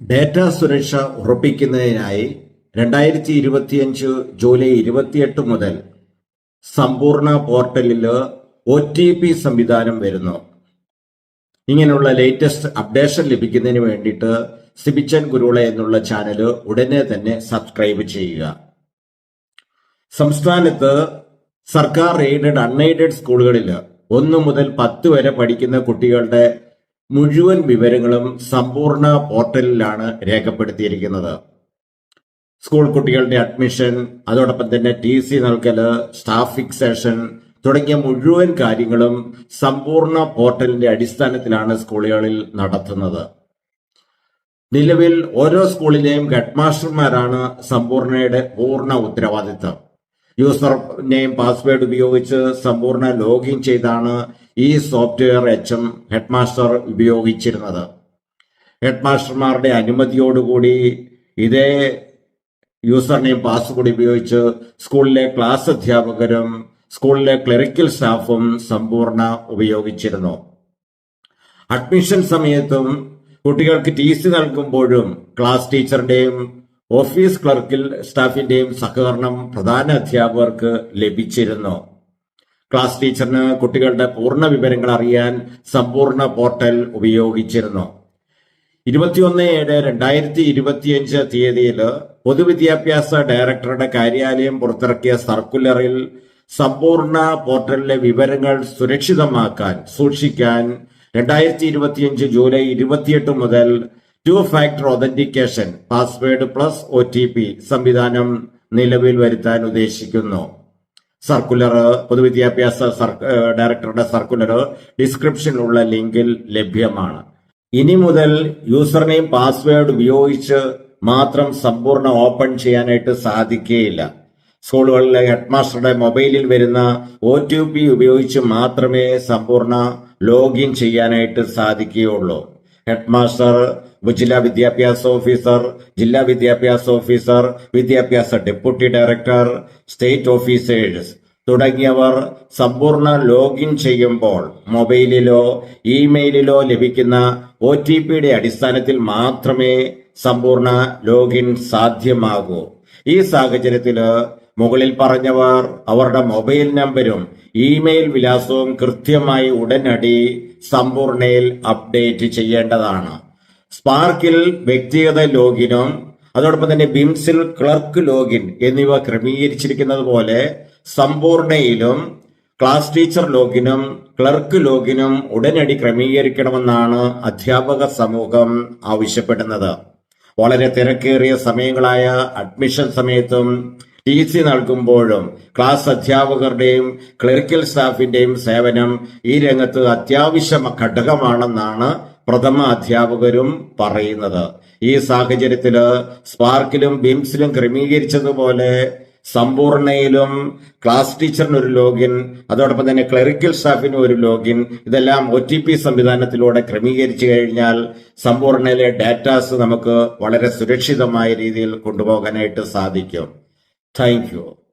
Data സുരക്ഷ ഉറപ്പിക്കുന്നതിനായി രണ്ടായിരത്തി ഇരുപത്തിയഞ്ച് ജൂലൈ ഇരുപത്തിയെട്ട് മുതൽ സമ്പൂർണ പോർട്ടലിൽ ഒ ടി പി സംവിധാനം വരുന്നു. ഇങ്ങനെയുള്ള ലേറ്റസ്റ്റ് അപ്ഡേഷൻ ലഭിക്കുന്നതിന് വേണ്ടിയിട്ട് സിബിച്ചൻ ഗുരുള എന്നുള്ള ചാനൽ ഉടനെ തന്നെ സബ്സ്ക്രൈബ് ചെയ്യുക. സംസ്ഥാനത്ത് സർക്കാർ എയ്ഡഡ് അൺഎയ്ഡഡ് സ്കൂളുകളിൽ ഒന്ന് മുതൽ പത്ത് വരെ പഠിക്കുന്ന കുട്ടികളുടെ മുഴുവൻ വിവരങ്ങളും സമ്പൂർണ പോർട്ടലിലാണ് രേഖപ്പെടുത്തിയിരിക്കുന്നത്. സ്കൂൾ കുട്ടികളുടെ അഡ്മിഷൻ അതോടൊപ്പം തന്നെ ടി സി നൽകൽ സ്റ്റാഫ് ഫിക്സേഷൻ തുടങ്ങിയ മുഴുവൻ കാര്യങ്ങളും സമ്പൂർണ പോർട്ടലിന്റെ അടിസ്ഥാനത്തിലാണ് സ്കൂളുകളിൽ നടത്തുന്നത്. നിലവിൽ ഓരോ സ്കൂളിലെയും ഹെഡ്മാസ്റ്റർമാരാണ് സമ്പൂർണയുടെ പൂർണ ഉത്തരവാദിത്തം യൂസർ നെയിം പാസ്വേഡ് ഉപയോഗിച്ച് സമ്പൂർണ ലോഗിൻ ചെയ്താണ് ഈ സോഫ്റ്റ്വെയർ എച്ച് എം ഹെഡ്മാസ്റ്റർ ഉപയോഗിച്ചിരുന്നത്. ഹെഡ്മാസ്റ്റർമാരുടെ അനുമതിയോടുകൂടി ഇതേ യൂസർ നെയിം പാസ്വേഡ് ഉപയോഗിച്ച് സ്കൂളിലെ ക്ലാസ് അധ്യാപകരും സ്കൂളിലെ ക്ലറിക്കൽ സ്റ്റാഫും സമ്പൂർണ ഉപയോഗിച്ചിരുന്നു. അഡ്മിഷൻ സമയത്തും കുട്ടികൾക്ക് ടി സി നൽകുമ്പോഴും ക്ലാസ് ടീച്ചറുടെയും ഓഫീസ് ക്ലർക്കിൽ സ്റ്റാഫിന്റെയും സഹകരണം പ്രധാന അധ്യാപകർക്ക് ലഭിച്ചിരുന്നു. ക്ലാസ് ടീച്ചറിന് കുട്ടികളുടെ പൂർണ വിവരങ്ങൾ അറിയാൻ സമ്പൂർണ പോർട്ടൽ ഉപയോഗിച്ചിരുന്നു. ഇരുപത്തിയൊന്ന് ഏഴ് രണ്ടായിരത്തി ഇരുപത്തിയഞ്ച് തീയതിയിൽ പൊതുവിദ്യാഭ്യാസ ഡയറക്ടറുടെ കാര്യാലയം പുറത്തിറക്കിയ സർക്കുലറിൽ സമ്പൂർണ പോർട്ടലിലെ വിവരങ്ങൾ സുരക്ഷിതമാക്കാൻ സൂക്ഷിക്കാൻ രണ്ടായിരത്തി ഇരുപത്തിയഞ്ച് ജൂലൈ ഇരുപത്തിയെട്ട് മുതൽ two factor authentication password plus O T P സംവിധാനം നിലവിൽ വരുത്താൻ ഉദ്ദേശിക്കുന്നു. സർക്കുലർ പൊതുവിദ്യാഭ്യാസ ഡയറക്ടറുടെ സർക്കുലർ ഡിസ്ക്രിപ്ഷനിലുള്ള ലിങ്കിൽ ലഭ്യമാണ്. ഇനി മുതൽ യൂസർ നെയിം പാസ്വേഡ് ഉപയോഗിച്ച് മാത്രം സമ്പൂർണ ഓപ്പൺ ചെയ്യാനായിട്ട് സാധിക്കുകയില്ല സ്കൂളുകളിലെ ഹെഡ്മാസ്റ്ററുടെ മൊബൈലിൽ വരുന്ന ഒ ടി പി ഉപയോഗിച്ച് മാത്രമേ സമ്പൂർണ ലോഗിൻ ചെയ്യാനായിട്ട് സാധിക്കുകയുള്ളൂ. ഹെഡ്മാസ്റ്റർ ജില്ലാ വിദ്യാഭ്യാസ ഓഫീസർ ജില്ലാ വിദ്യാഭ്യാസ ഓഫീസർ വിദ്യാഭ്യാസ ഡെപ്യൂട്ടി ഡയറക്ടർ സ്റ്റേറ്റ് ഓഫീസേഴ്സ് തുടങ്ങിയവർ സമ്പൂർണ ലോഗിൻ ചെയ്യുമ്പോൾ മൊബൈലിലോ ഇമെയിലിലോ ലഭിക്കുന്ന ഒ ടി പിയുടെ അടിസ്ഥാനത്തിൽ മാത്രമേ സമ്പൂർണ ലോഗിൻ സാധ്യമാകൂ. ഈ സാഹചര്യത്തിൽ മുകളിൽ പറഞ്ഞവർ അവരുടെ മൊബൈൽ നമ്പരും ഇമെയിൽ വിലാസവും കൃത്യമായി ഉടനടി സമ്പൂർണയിൽ അപ്ഡേറ്റ് ചെയ്യേണ്ടതാണ്. സ്പാർക്കിൽ വ്യക്തിഗത ലോഗിനും അതോടൊപ്പം തന്നെ ബിംസിൽ ക്ലർക്ക് ലോഗിൻ എന്നിവ ക്രമീകരിച്ചിരിക്കുന്നത് പോലെ സമ്പൂർണയിലും ക്ലാസ് ടീച്ചർ ലോഗിനും ക്ലർക്ക് ലോഗിനും ഉടനടി ക്രമീകരിക്കണമെന്നാണ് അധ്യാപക സമൂഹം ആവശ്യപ്പെടുന്നത്. വളരെ തിരക്കേറിയ സമയങ്ങളായ അഡ്മിഷൻ സമയത്തും ടി സി നൽകുമ്പോഴും ക്ലാസ് അധ്യാപകരുടെയും ക്ലറിക്കൽ സ്റ്റാഫിന്റെയും സേവനം ഈ രംഗത്ത് അത്യാവശ്യ ഘടകമാണെന്നാണ് പ്രഥമ അധ്യാപകരും പറയുന്നത്. ഈ സാഹചര്യത്തിൽ സ്പാർക്കിലും ബിംസിലും ക്രമീകരിച്ചതുപോലെ സമ്പൂർണയിലും ക്ലാസ് ടീച്ചറിന് ഒരു ലോഗിൻ അതോടൊപ്പം തന്നെ ക്ലറിക്കൽ സ്റ്റാഫിന് ഒരു ലോഗിൻ ഇതെല്ലാം ഒ ടി പി സംവിധാനത്തിലൂടെ ക്രമീകരിച്ചു കഴിഞ്ഞാൽ സമ്പൂർണയിലെ ഡാറ്റാസ് നമുക്ക് വളരെ സുരക്ഷിതമായ രീതിയിൽ കൊണ്ടുപോകാനായിട്ട് സാധിക്കും. താങ്ക്